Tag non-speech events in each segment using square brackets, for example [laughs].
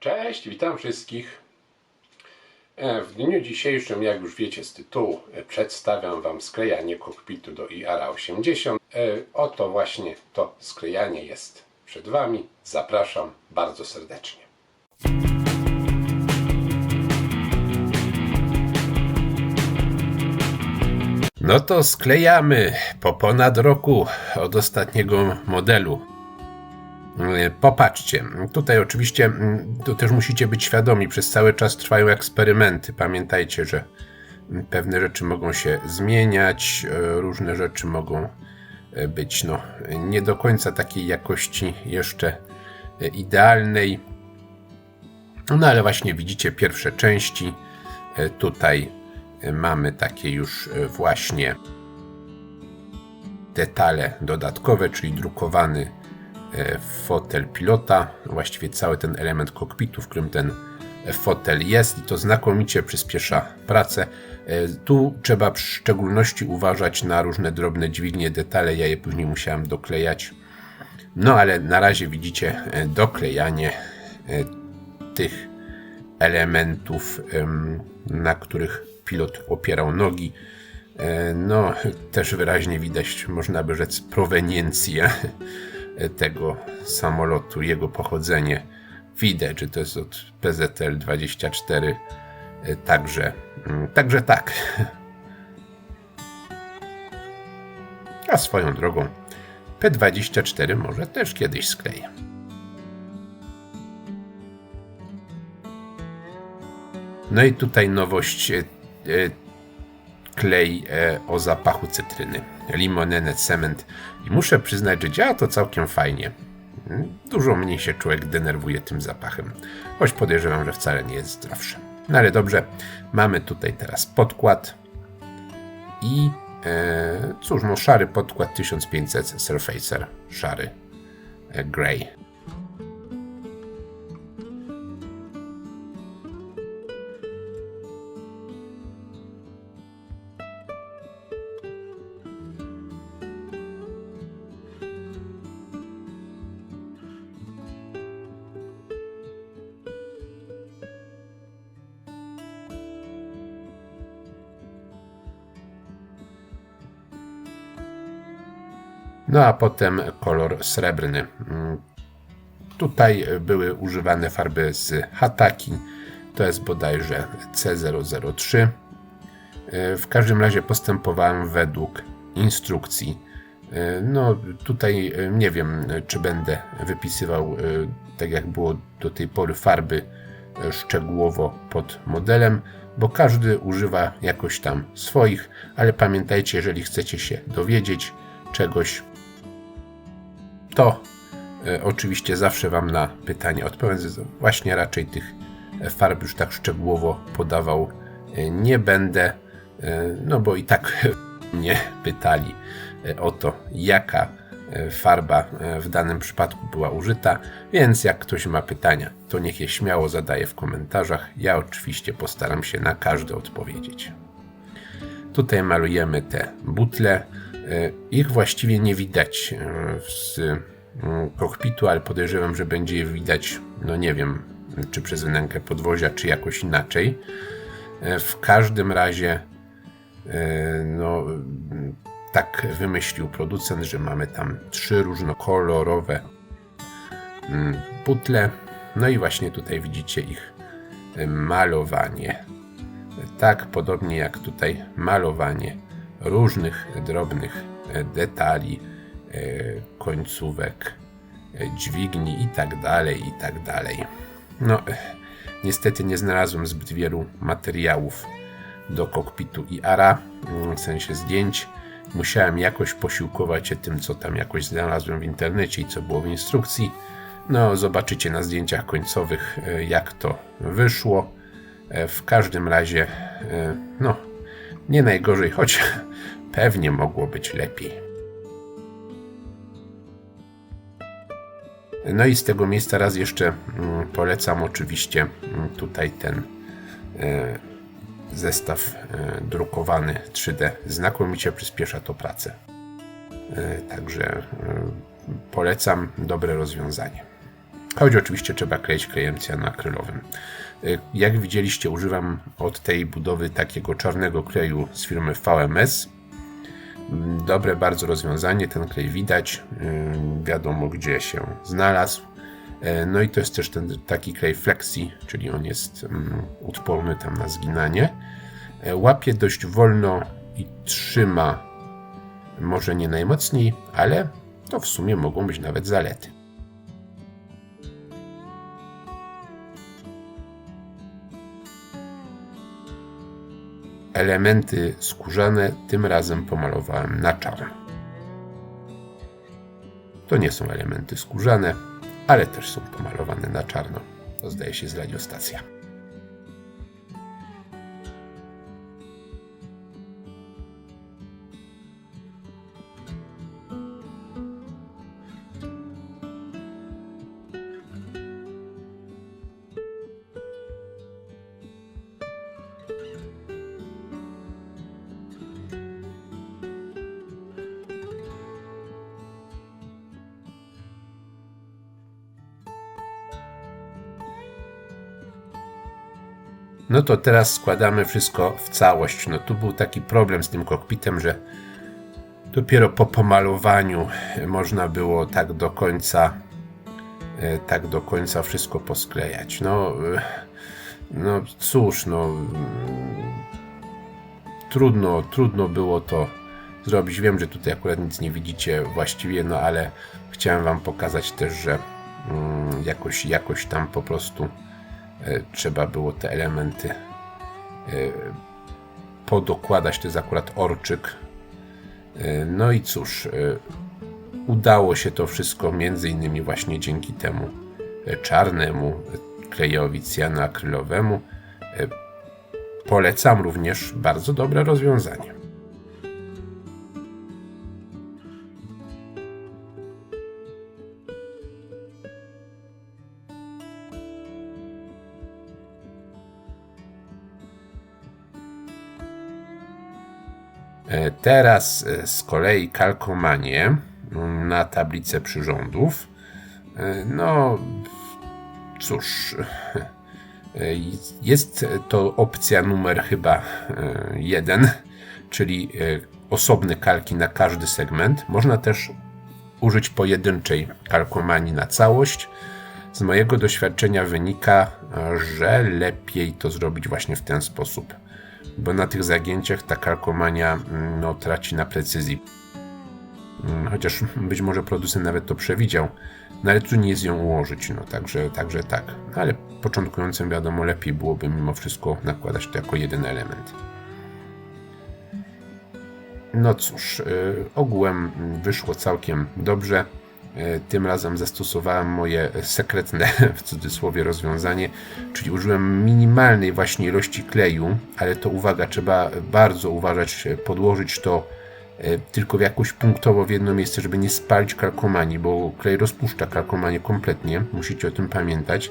Cześć, witam wszystkich. E, W dniu dzisiejszym, jak już wiecie z tytułu, e, przedstawiam Wam sklejanie kokpitu do IARA-80. E, Oto właśnie to sklejanie jest przed Wami. Zapraszam bardzo serdecznie. No to sklejamy po ponad roku od ostatniego modelu. E, Popatrzcie, tutaj oczywiście mm, to też musicie być świadomi, przez cały czas trwają eksperymenty. Pamiętajcie, że mm, pewne rzeczy mogą się zmieniać, e, różne rzeczy mogą e, być no, nie do końca takiej jakości jeszcze idealnej. No ale właśnie widzicie pierwsze części. Tutaj mamy takie już właśnie detale dodatkowe, czyli drukowany fotel pilota, właściwie cały ten element kokpitu, w którym ten fotel jest i to znakomicie przyspiesza pracę. E, Tu trzeba w szczególności uważać na różne drobne dźwignie, detale, ja je później musiałem doklejać. No ale na razie widzicie e, doklejanie e, tych elementów, em, na których pilot opierał nogi. E, No, też wyraźnie widać, można by rzec, proweniencję [laughs] tego samolotu, jego pochodzenie. Widać, że to jest od PZL 24. E, Także, mm, także tak. [laughs] A swoją drogą, P24 może też kiedyś skleję. No i tutaj nowość e, e, klej e, o zapachu cytryny. Limonene cement. I muszę przyznać, że działa to całkiem fajnie. Dużo mniej się człowiek denerwuje tym zapachem. Choć podejrzewam, że wcale nie jest zdrowszy. No ale dobrze, mamy tutaj teraz podkład. I e, cóż, no szary podkład 1500 Surfacer. Szary. E, grey. No a potem kolor srebrny. Mm, Tutaj były używane farby z Hataki. To jest bodajże C003. E, W każdym razie postępowałem według instrukcji. E, No tutaj e, nie wiem, czy będę wypisywał tak jak było do tej pory farby szczegółowo pod modelem, bo każdy używa jakoś tam swoich, ale pamiętajcie, jeżeli chcecie się dowiedzieć czegoś, to e, oczywiście zawsze Wam na pytania odpowiem. Właśnie raczej tych e, farb już tak szczegółowo podawał e, nie będę, no bo i tak [laughs] mnie pytali o to, jaka farba w danym przypadku była użyta, więc jak ktoś ma pytania, to niech je śmiało zadaje w komentarzach. Ja oczywiście postaram się na każde odpowiedzieć. Tutaj malujemy te butle. E, Ich właściwie nie widać e, z mm, kokpitu, ale podejrzewam, że będzie je widać, no nie wiem, czy przez wnękę podwozia, czy jakoś inaczej. E, W każdym razie, no, mm, tak wymyślił producent, że mamy tam trzy różnokolorowe mm, butle. No i właśnie tutaj widzicie ich malowanie. Tak, podobnie jak tutaj malowanie różnych drobnych e, detali, e, końcówek, e, dźwigni i tak dalej, i tak. No, niestety nie znalazłem zbyt wielu materiałów do kokpitu i ARA, mm, w sensie zdjęć. Musiałem jakoś posiłkować się tym, co tam jakoś znalazłem w internecie i co było w instrukcji. No, zobaczycie na zdjęciach końcowych, jak to wyszło. W każdym razie, no, nie najgorzej, choć [laughs] pewnie mogło być lepiej. No i z tego miejsca raz jeszcze mm, polecam oczywiście mm, tutaj ten e, zestaw e, drukowany 3D. Znakomicie przyspiesza to pracę. E, Także polecam dobre rozwiązanie. Choć oczywiście trzeba kleić klejem cyanoakrylowym. Jak widzieliście, używam od tej budowy takiego czarnego kleju z firmy VMS. Dobre bardzo rozwiązanie, ten klej widać, wiadomo gdzie się znalazł. No i to jest też ten taki klej flexi, czyli on jest odporny tam na zginanie. Łapie dość wolno i trzyma może nie najmocniej, ale to w sumie mogą być nawet zalety. Elementy skórzane tym razem pomalowałem na czarno. To nie są elementy skórzane, ale też są pomalowane na czarno. To zdaje się z radiostacja. No to teraz składamy wszystko w całość. No tu był taki problem z tym kokpitem, że dopiero po pomalowaniu można było tak do końca e, tak do końca wszystko posklejać. No, e, no cóż, no trudno, trudno było to zrobić. Wiem, że tutaj akurat nic nie widzicie właściwie, no ale chciałem wam pokazać też, że mm, jakoś, jakoś tam po prostu E, trzeba było te elementy e, podokładać. To jest akurat orczyk. E, no i cóż, udało się to wszystko między innymi właśnie dzięki temu czarnemu klejowi cyanoakrylowemu. Polecam również bardzo dobre rozwiązanie. Teraz e, z kolei kalkomanie mm, na tablicę przyrządów. E, no, cóż, jest to opcja numer chyba jeden, czyli osobne kalki na każdy segment. Można też użyć pojedynczej kalkomanii na całość. Z mojego doświadczenia wynika, że lepiej to zrobić właśnie w ten sposób bo na tych zagięciach ta kalkomania mm, no, traci na precyzji. Mm, chociaż [laughs] być może producent nawet to przewidział, no ale trudniej jest ją ułożyć, no także, także tak. No, ale początkującym wiadomo lepiej byłoby mimo wszystko nakładać to jako jeden element. No cóż, yy, ogółem wyszło całkiem dobrze. E, tym razem zastosowałem moje sekretne [laughs] w cudzysłowie rozwiązanie, czyli użyłem minimalnej właśnie ilości kleju, ale to uwaga, trzeba bardzo uważać, podłożyć to e, tylko w jakoś punktowo w jedno miejsce, żeby nie spalić kalkomanii, bo klej rozpuszcza kalkomanię kompletnie, musicie o tym pamiętać.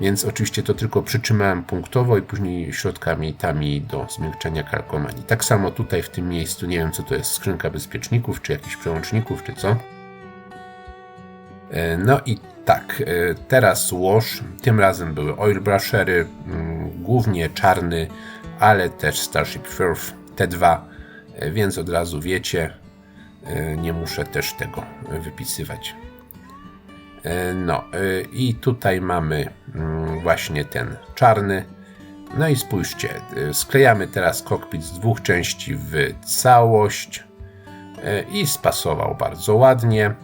Więc oczywiście to tylko przytrzymałem punktowo i później środkami tami do zmiękczenia kalkomanii. Tak samo tutaj w tym miejscu, nie wiem co to jest, skrzynka bezpieczników, czy jakichś przełączników, czy co. E, no i tak, e, teraz łoż. Tym razem były oil brushery, głównie czarny, ale też Starship Firth T2, e, więc od razu wiecie, nie muszę też tego wypisywać. No i tutaj mamy właśnie ten czarny. No i spójrzcie, sklejamy teraz kokpit z dwóch części w całość i spasował bardzo ładnie.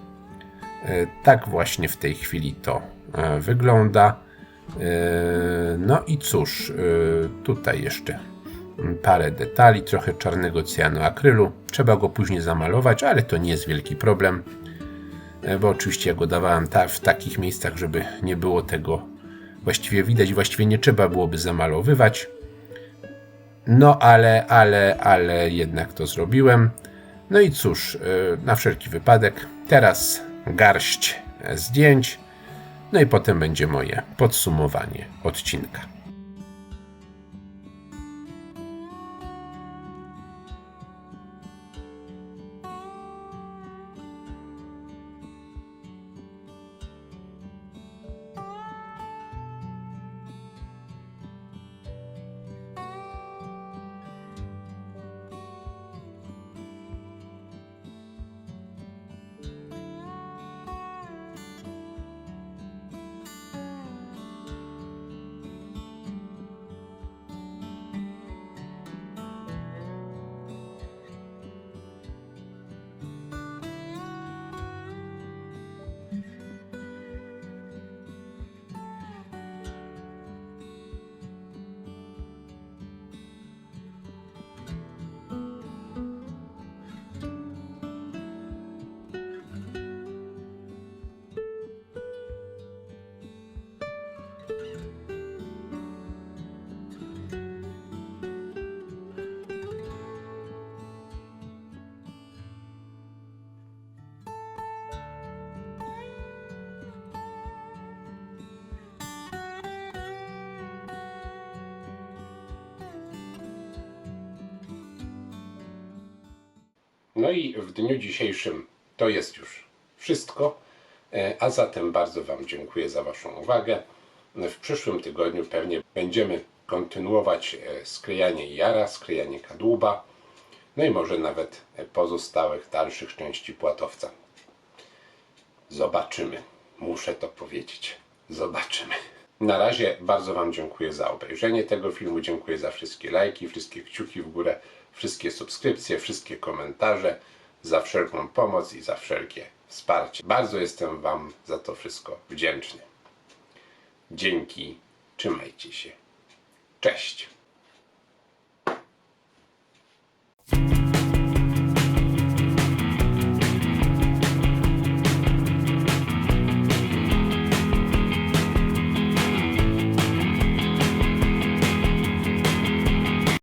E, tak właśnie w tej chwili to e, wygląda. E, no i cóż, tutaj jeszcze parę detali, trochę czarnego cyanoakrylu. Trzeba go później zamalować, ale to nie jest wielki problem, bo oczywiście ja go dawałem w takich miejscach, żeby nie było tego właściwie widać, właściwie nie trzeba byłoby zamalowywać. No ale, ale, ale jednak to zrobiłem. No i cóż, na wszelki wypadek, teraz garść zdjęć, no i potem będzie moje podsumowanie odcinka. No i w dniu dzisiejszym to jest już wszystko. E, A zatem bardzo Wam dziękuję za Waszą uwagę. W przyszłym tygodniu pewnie będziemy kontynuować e, sklejanie jara, sklejanie kadłuba, no i może nawet pozostałych dalszych części płatowca. Zobaczymy. Muszę to powiedzieć. Zobaczymy. Na razie bardzo Wam dziękuję za obejrzenie tego filmu. Dziękuję za wszystkie lajki, wszystkie kciuki w górę, wszystkie subskrypcje, wszystkie komentarze, za wszelką pomoc i za wszelkie wsparcie. Bardzo jestem Wam za to wszystko wdzięczny. Dzięki. Trzymajcie się. Cześć.